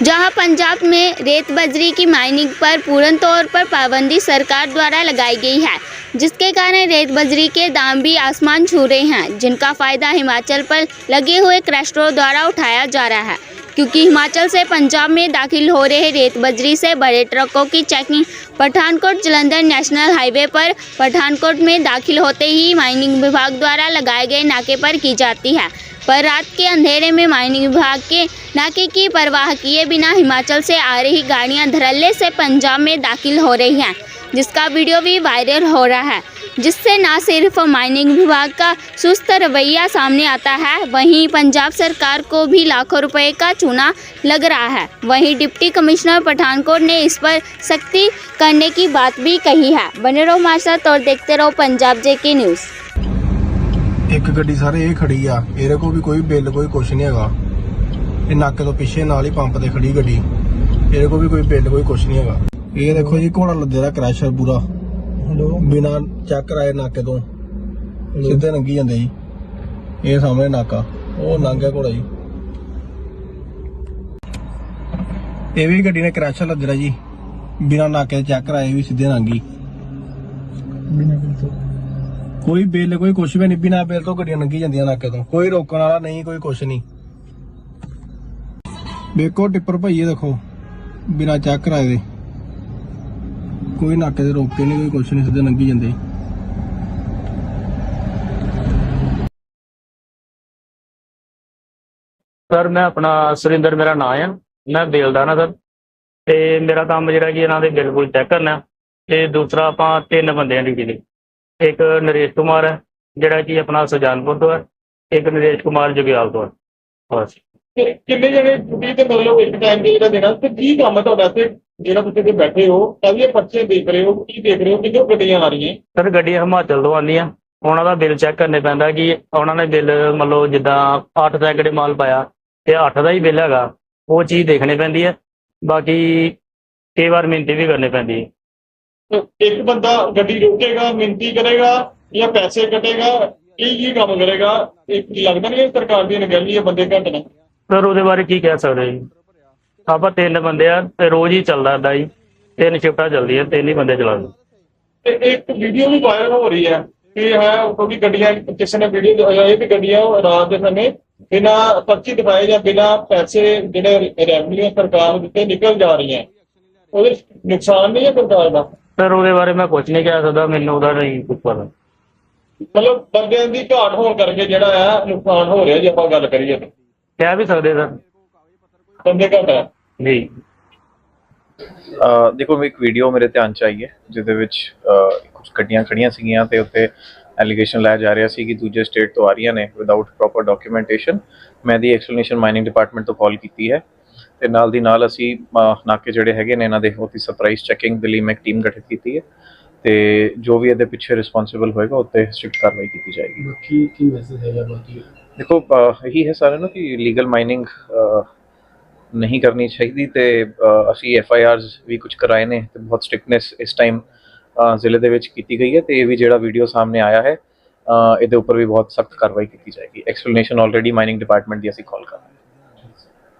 पंजाब में रेत बजरी की माइनिंग पर पूर्ण तौर पर पाबंदी सरकार द्वारा लगाई गई है, जिसके कारण रेत बजरी के दाम भी आसमान छू रहे हैं, जिनका फ़ायदा हिमाचल पर लगे हुए क्रस्टरों द्वारा उठाया जा रहा है। क्योंकि हिमाचल से पंजाब में दाखिल हो रहे रेत बजरी से बड़े ट्रकों की checking Pathankot Jalandhar national highway पर पठानकोट में दाखिल होते ही माइनिंग विभाग द्वारा लगाए गए नाके पर की जाती है। पर रात के अंधेरे में माइनिंग विभाग के नाके की परवाह किए बिना हिमाचल से आ रही गाड़ियाँ धरल्ले से पंजाब में दाखिल हो रही हैं, जिसका वीडियो भी वायरल हो रहा है। जिससे न सिर्फ़ माइनिंग विभाग का सुस्त रवैया सामने आता है, वहीं पंजाब सरकार को भी लाखों रुपए का चूना लग रहा है। वहीं डिप्टी कमिश्नर पठानकोट ने इस पर सख्ती करने की बात भी कही है। बने रहो हमारे साथ और देखते रहो पंजाब जे की न्यूज़। ਇੱਕ ਗੱਡੀ ਸਾਰੇ ਇਹ ਖੜੀ ਆ ਇਹਦੇ ਕੋਲ ਵੀ ਕੋਈ ਬਿੱਲ ਕੋਈ ਕੁਛ ਨਹੀਂ ਹੈਗਾ। ਇਹ ਨਾਕੇ ਤੋਂ ਪਿੱਛੇ ਨਾਲ ਹੀ ਪੰਪ ਤੇ ਖੜੀ ਗੱਡੀ ਇਹਦੇ ਕੋਲ ਵੀ ਕੋਈ ਬਿੱਲ ਕੋਈ ਕੁਛ ਨਹੀਂ ਹੈਗਾ। ਇਹ ਦੇਖੋ ਜੀ ਘੋੜਾ ਲੱਦੇ ਦਾ ਕ੍ਰੈਸ਼ਰ ਪੂਰਾ। ਬਿਨਾ ਚੈੱਕ ਕਰਾਏ ਨਾਕੇ ਤੋਂ। ਸਿੱਧੇ ਲੰਗੀ ਜਾਂਦੇ ਜੀ। ਇਹ ਸਾਹਮਣੇ ਨਾਕਾ ਉਹ ਲੰਘਿਆ ਘੋੜਾ ਜੀ। ਇਹ ਵੀ ਗੱਡੀ ਨੇ ਕ੍ਰੈਸ਼ਰ ਲੱਦਰਾ ਜੀ। ਬਿਨਾ ਨਾਕੇ ਚੈੱਕ ਕਰਾਏ ਵੀ ਸਿੱਧੇ ਲੰਗੀ ਬਿਨਾਂ ਬਿਲ ਤੋਂ। ਕੋਈ ਬਿੱਲ, ਕੋਈ ਕੁਛ ਵੀ ਨਹੀਂ, ਬਿਨਾ ਬਿੱਲ ਤੋਂ ਗੱਡੀਆਂ ਲੰਘੀ ਜਾਂਦੀਆਂ ਨਾਕੇ ਤੋਂ। ਕੋਈ ਰੋਕਣ ਵਾਲਾ ਨਹੀਂ, ਕੋਈ ਕੁਛ ਨਹੀਂ। ਵੇਖੋ, ਟਿੱਪਰ ਭਈਏ ਦੇਖੋ, ਬਿਨਾ ਚੈੱਕ ਕਰਾਏ ਦੇ। ਕੋਈ ਨਾਕੇ ਤੇ ਰੋਕੇ ਨਹੀਂ, ਕੋਈ ਕੁਛ ਨਹੀਂ, ਸਿੱਧੇ ਲੰਘੀ ਜਾਂਦੇ। ਸਰ, ਮੈਂ ਆਪਣਾ ਸੁਰਿੰਦਰ, ਮੇਰਾ ਨਾਮ ਆ। ਮੈਂ ਬੇਲਦਾਰ ਹਾਂ ਸਰ। ਤੇ ਮੇਰਾ ਕੰਮ ਜਿਹੜਾ ਕਿ ਇਹਨਾਂ ਦੇ ਬਿਲਕੁਲ ਚੈੱਕ ਕਰਨਾ। ਤੇ ਦੂਸਰਾ ਆਪਾਂ ਤਿੰਨ ਬੰਦੇ ਆ ਡਿਊਟੀ ਦੇ ਇੱਕ ਨਰੇਸ਼ ਕੁਮਾਰ ਹੈ ਜਿਹੜਾ ਕਿ ਆਪਣਾ ਸੁਜਾਨਪੁਰ ਤੋਂ ਹੈ ਇੱਕ ਨਰੇਸ਼ ਕੁਮਾਰ ਜਗਿਆਲ ਤੋਂ ਹੈ। ਬਸ। ਕਿੰਨੇ ਜਣੇ ਡਿਊਟੀ ਤੇ ਮਤਲਬ ਇੱਕ ਟਾਈਮ ਦੇ ਜਿਹੜਾ ਦੇਣਾ ਤੇ ਕੀ ਕੰਮ ਹੈ ਤੁਹਾਡਾ ਤੇ ਜਿਹੜਾ ਤੁਸੀਂ ਇੱਥੇ ਬੈਠੇ ਹੋ ਕਾਹਦੇ ਪਰਚੇ ਦੇਖ ਰਹੇ ਹੋ ਕੀ ਦੇਖ ਰਹੇ ਹੋ ਕਿੱਥੋਂ ਗੱਡੀਆਂ ਆ ਰਹੀਆਂ? ਸਰ ਗੱਡੀਆਂ ਹਿਮਾਚਲ ਤੋਂ ਆਉਂਦੀਆਂ। ਉਹਨਾਂ ਦਾ ਬਿੱਲ ਚੈੱਕ ਕਰਨੇ ਪੈਂਦਾ ਕਿ ਉਹਨਾਂ ਨੇ ਬਿੱਲ ਮੰਨ ਲਓ ਜਿੱਦਾਂ 8 ਸੈਂਕੜੇ ਮਾਲ ਪਾਇਆ ਤੇ 8 ਦਾ ਹੀ ਬਿੱਲ ਹੈਗਾ ਉਹ ਚੀਜ਼ ਦੇਖਣੀ ਪੈਂਦੀ ਹੈ। ਬਾਕੀ ਕਈ ਵਾਰ ਮਿਹਨਤੀ ਵੀ ਕਰਨੀ ਪੈਂਦੀ ਹੈ। ਤੇ ਇੱਕ ਬੰਦਾ ਗੱਡੀ ਰੋਕੇਗਾ ਮਿੰਤੀ ਕਰੇਗਾ ਜਾਂ ਪੈਸੇ ਕੱਟੇਗਾ ਕੀ ਕੀ ਕੰਮ ਕਰੇਗਾ। ਇਹ ਲੱਗਦਾ ਨਹੀਂ ਇਹ ਸਰਕਾਰ ਦੀ ਅਣਗਹਿਲੀ ਹੈ ਬੰਦੇ ਘੱਟ ਨੇ। ਸਰ ਉਹਦੇ ਬਾਰੇ ਕੀ ਕਹਿ ਸਕਦੇ ਜੀ? ਆਪਾਂ ਤਿੰਨ ਬੰਦੇ ਆ ਤੇ ਰੋਜ਼ ਹੀ ਚੱਲਦਾ ਏਦਾਂ ਹੀ ਤਿੰਨ ਸ਼ਿਫਟਾਂ ਚੱਲਦੀਆਂ ਤਿੰਨ ਹੀ ਬੰਦੇ ਚਲਾਉਂਦੇ ਤੇ ਇੱਕ ਵੀਡੀਓ ਵੀ ਵਾਇਰਲ ਹੋ ਰਹੀ ਹੈ ਕਿ ਹੈ ਕਿਉਂਕਿ ਗੱਡੀਆਂ ਕਿਸੇ ਨੇ ਵੀਡੀਓ ਇਹ ਵੀ ਗੱਡੀਆਂ ਰਾਤ ਦੇ ਸਮੇਂ ਬਿਨਾਂ ਪਰਚੀ ਦਿਖਾਏ ਜਾਂ ਬਿਨਾਂ ਪੈਸੇ ਜਿਹੜੇ ਰੈਵਨਿਊ ਸਰਕਾਰ ਨੂੰ ਦਿੱਤੇ ਨਿਕਲ ਜਾ ਰਹੀਆਂ। ਉਹਦੇ ਨੁਕਸਾਨ ਨਹੀਂ ਹੈ ਸਰਕਾਰ ਦਾ? ਸਰ ਉਹਦੇ ਬਾਰੇ ਮੈਂ ਕੁਝ ਨਹੀਂ ਕਹਿ ਸਕਦਾ ਮੈਨੂੰ ਉਹਦਾ ਨਹੀਂ ਕੁਝ ਪਤਾ। ਮਤਲਬ ਬੰਦਿਆਂ ਦੀ ਘਾਟ ਹੋਣ ਕਰਕੇ ਜਿਹੜਾ ਆ ਨੁਕਸਾਨ ਹੋ ਰਿਹਾ ਜੇ ਆਪਾਂ ਗੱਲ ਕਰੀਏ ਤਾਂ। ਕਹਿ ਵੀ ਸਕਦੇ ਸਰ। ਬੰਦੇ ਘੱਟ ਹੈ ਜੀ ਅਹ ਦੇਖੋ ਇੱਕ ਵੀਡੀਓ ਮੇਰੇ ਧਿਆਨ ਚ ਆਈ ਹੈ ਜਿਹਦੇ ਵਿੱਚ ਕੁਝ ਗੱਡੀਆਂ ਖੜੀਆਂ ਸੀਗੀਆਂ ਤੇ ਉੱਤੇ ਐਲੀਗੇਸ਼ਨ ਲਾਇਆ ਜਾ ਰਿਹਾ ਸੀ ਕਿ ਦੂਜੇ ਸਟੇਟ ਤੋਂ ਆ ਰਹੀਆਂ ਨੇ ਵਿਦਆਊਟ ਪ੍ਰੋਪਰ ਡਾਕੂਮੈਂਟੇਸ਼ਨ ਮੈਂ ਦੀ ਐਕਸਪਲੇਨੇਸ਼ਨ ਮਾਈਨਿੰਗ ਡਿਪਾਰਟਮੈਂਟ ਤੋਂ ਕਾਲ ਕੀਤੀ ਹੈ। ਤੇ ਨਾਲ ਦੀ ਨਾਲ ਅਸੀਂ ਨਾਕੇ ਜਿਹੜੇ ਹੈਗੇ ਨੇ ਇਹਨਾਂ ਦੇ ਉਹਦੀ ਸਰਪ੍ਰਾਈਜ਼ ਚੈਕਿੰਗ ਦੇ ਲਈ ਮੈਂ ਇੱਕ ਟੀਮ ਗਠਿਤ ਕੀਤੀ ਹੈ ਤੇ ਜੋ ਵੀ ਇਹਦੇ ਪਿੱਛੇ ਰਿਸਪੌਂਸਿਬਲ ਹੋਏਗਾ ਉੱਤੇ ਸਟ੍ਰਿਕਟ ਕਾਰਵਾਈ ਕੀਤੀ ਜਾਏਗੀ। ਬਾਕੀ ਕੀ ਮੈਸੇਜ ਹੈਗਾ ਬਾਕੀ? ਦੇਖੋ ਇਹੀ ਹੈ ਸਾਰਿਆਂ ਨੂੰ ਕਿ ਲੀਗਲ ਮਾਈਨਿੰਗ ਨਹੀਂ ਕਰਨੀ ਚਾਹੀਦੀ ਤੇ ਅਸੀਂ ਐਫ ਆਈ ਆਰਸ ਵੀ ਕੁਝ ਕਰਾਏ ਨੇ ਤੇ ਬਹੁਤ ਸਟ੍ਰਿਕਨੈਸ ਇਸ ਟਾਈਮ ਜ਼ਿਲ੍ਹੇ ਦੇ ਵਿੱਚ ਕੀਤੀ ਗਈ ਹੈ ਤੇ ਇਹ ਵੀ ਜਿਹੜਾ ਵੀਡੀਓ ਸਾਹਮਣੇ ਆਇਆ ਹੈ ਇਹਦੇ ਉੱਪਰ ਵੀ ਬਹੁਤ ਸਖਤ ਕਾਰਵਾਈ ਕੀਤੀ ਜਾਏਗੀ। ਐਕਸਪਲੇਨੇਸ਼ਨ ਆਲਰੇਡੀ ਮਾਈਨਿੰਗ ਡਿਪਾਰਟਮੈਂਟ ਦੀ ਅਸੀਂ ਕਾਲ ਕਰ